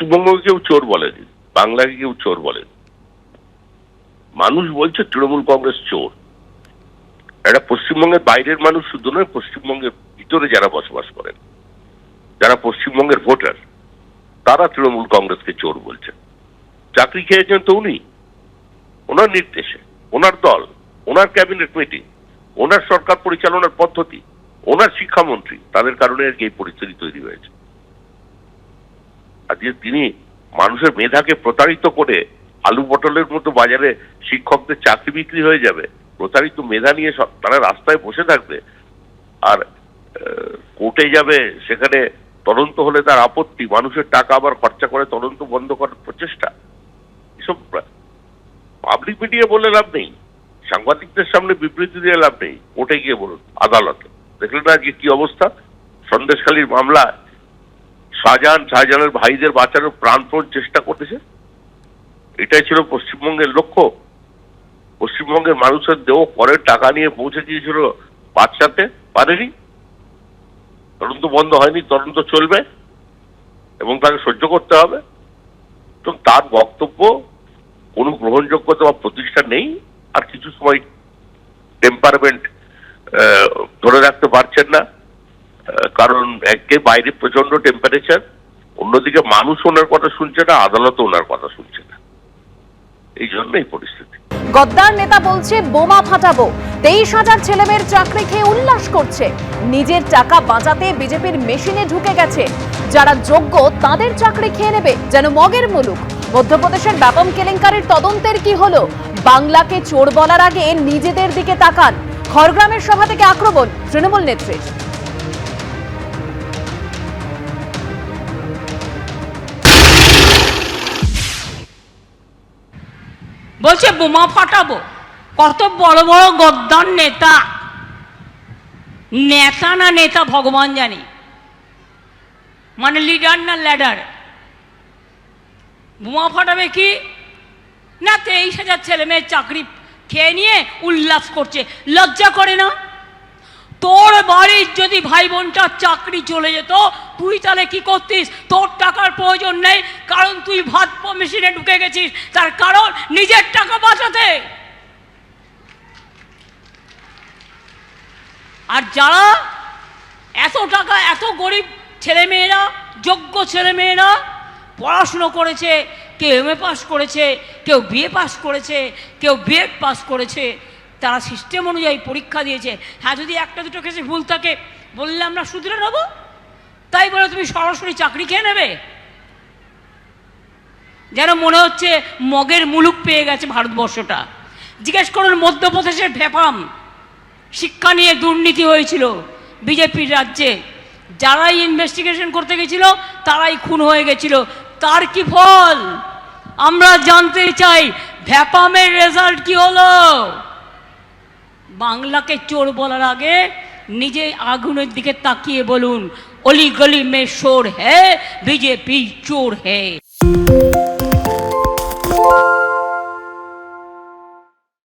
পশ্চিমবঙ্গকে কেউ চোর বলেনি, বাংলাকে কেউ চোর বলেনি। মানুষ বলছে তৃণমূল কংগ্রেস চোর। এটা পশ্চিমবঙ্গের বাইরের মানুষ শুধু নয়, পশ্চিমবঙ্গের ভিতরে যারা বসবাস করেন, যারা পশ্চিমবঙ্গের ভোটার, তারা তৃণমূল কংগ্রেসকে চোর বলছে চাকরি খেয়েছেন তো উনি। ওনার নির্দেশে, ওনার দল, ওনার ক্যাবিনেট মিটিং, ওনার সরকার পরিচালনার পদ্ধতি, ওনার শিক্ষামন্ত্রী, তাদের কারণে এই পরিস্থিতি তৈরি হয়েছে। আজকে তিনি মানুষের মেধাকে প্রতারিত করে আলু পটলের মতো বাজারে শিক্ষকদের চাকরি বিক্রি হয়ে যাবে। প্রতারিত মেধা নিয়ে তারা রাস্তায় বসে থাকবে। আর কোর্টে যাবে, সেখানে তদন্ত হলে তার আপত্তি। মানুষের টাকা আবার খরচা করে তদন্ত বন্ধ করার প্রচেষ্টা। এসব পাবলিক মিডিয়া বলে লাভ নেই। সাংবাদিকদের সামনে বিবৃতি দিয়ে লাভ নেই। কোর্টে গিয়ে বলুন আদালতে। দেখলেন না আজকে কি অবস্থা? সন্দেশখালীর মামলা শাহজাহান, শাহজাহানের ভাইদের বাঁচানোর প্রাণপণ চেষ্টা করতেছে। এটাই ছিল পশ্চিমবঙ্গের লক্ষ্য। পশ্চিমবঙ্গের মানুষের দেহ করের টাকা নিয়ে পৌঁছে দিয়েছিল বাচ্চাতে পারেনি। তদন্ত বন্ধ হয়নি, তদন্ত চলবে এবং তাকে সহ্য করতে হবে। তো তার বক্তব্য, কোনো গ্রহণযোগ্যতা বা প্রতিষ্ঠা নেই, আর কিছু সময় টেম্পারমেন্ট ধরে রাখতে পারছেন না। কারণ একে বাইরে প্রচণ্ড টেম্পারেচার অন্যদিকে মানুষ ওনার কথা শুনছে না, আদালতও ওনার কথা শুনছে না। এই জন্য এই পরিস্থিতি। গদ্দার নেতা বলছে, বোমা ফাটাবো। তেইশ হাজার ছেলেমেয়ের চাকরি খেয়ে উল্লাস করছে। নিজের টাকা বাঁচাতে বিজেপির মেশিনে ঢুকে গেছে। যারা যোগ্য, তাদের চাকরি খেয়ে নেবে যেন মগের মুলুক। মধ্যপ্রদেশের ব্যাপম কেলেঙ্কারির তদন্তের কি হলো? বাংলাকে চোর বলার আগে নিজেদের দিকে তাকান। খড়গ্রামের সভা থেকে আক্রমণ, তৃণমূল নেত্রীর। বলছে, বোমা ফাটাবো। কত বড় বড় গদ্দার নেতা। নেতা না নেতা, ভগবান জানি। মানে লিডার না ল্যাডার বোমা ফাটাবে কি? না তেইশ হাজার ছেলে মেয়ের চাকরি খেয়ে নিয়ে উল্লাস করছে। লজ্জা করে না? তোর বাড়ির যদি ভাই বোনটার চাকরি চলে যেত, তুই তাহলে কি করতিস? তোর টাকার প্রয়োজন নেই, কারণ তুই ভাত মেশিনে ঢুকে গেছিস। তার কারণ নিজের টাকা বাঁচাতে। আর যারা এত টাকা, এত গরিব ছেলেমেয়েরা, যোগ্য ছেলেমেয়েরা পড়াশুনো করেছে, কেউ এম এ পাস করেছে, কেউ বিএ পাস করেছে, কেউ বিএড পাস করেছে তারা সিস্টেম অনুযায়ী পরীক্ষা দিয়েছে। হ্যাঁ যদি একটা দুটো কেসে ভুল থাকে, বললে আমরা শুধরে নেব। তাই বলে তুমি সরাসরি চাকরি খেয়ে নেবে। যেন মনে হচ্ছে মগের মুলুক পেয়ে গেছে ভারতবর্ষটা। জিজ্ঞেস করুন, মধ্যপ্রদেশের ভেপাম শিক্ষা নিয়ে দুর্নীতি হয়েছিল বিজেপির রাজ্যে। যারাই ইনভেস্টিগেশন করতে গেছিল, তারাই খুন হয়ে গেছিল। তার কি ফল? আমরা জানতে চাই ভ্যাপামের রেজাল্ট কি হলো? বাংলাকে চোর বলার আগে নিজে আগুনের দিকে তাকিয়ে বলুন, অলি গলি মে শোর হ্যাঁ বিজেপি চোর হ্যাঁ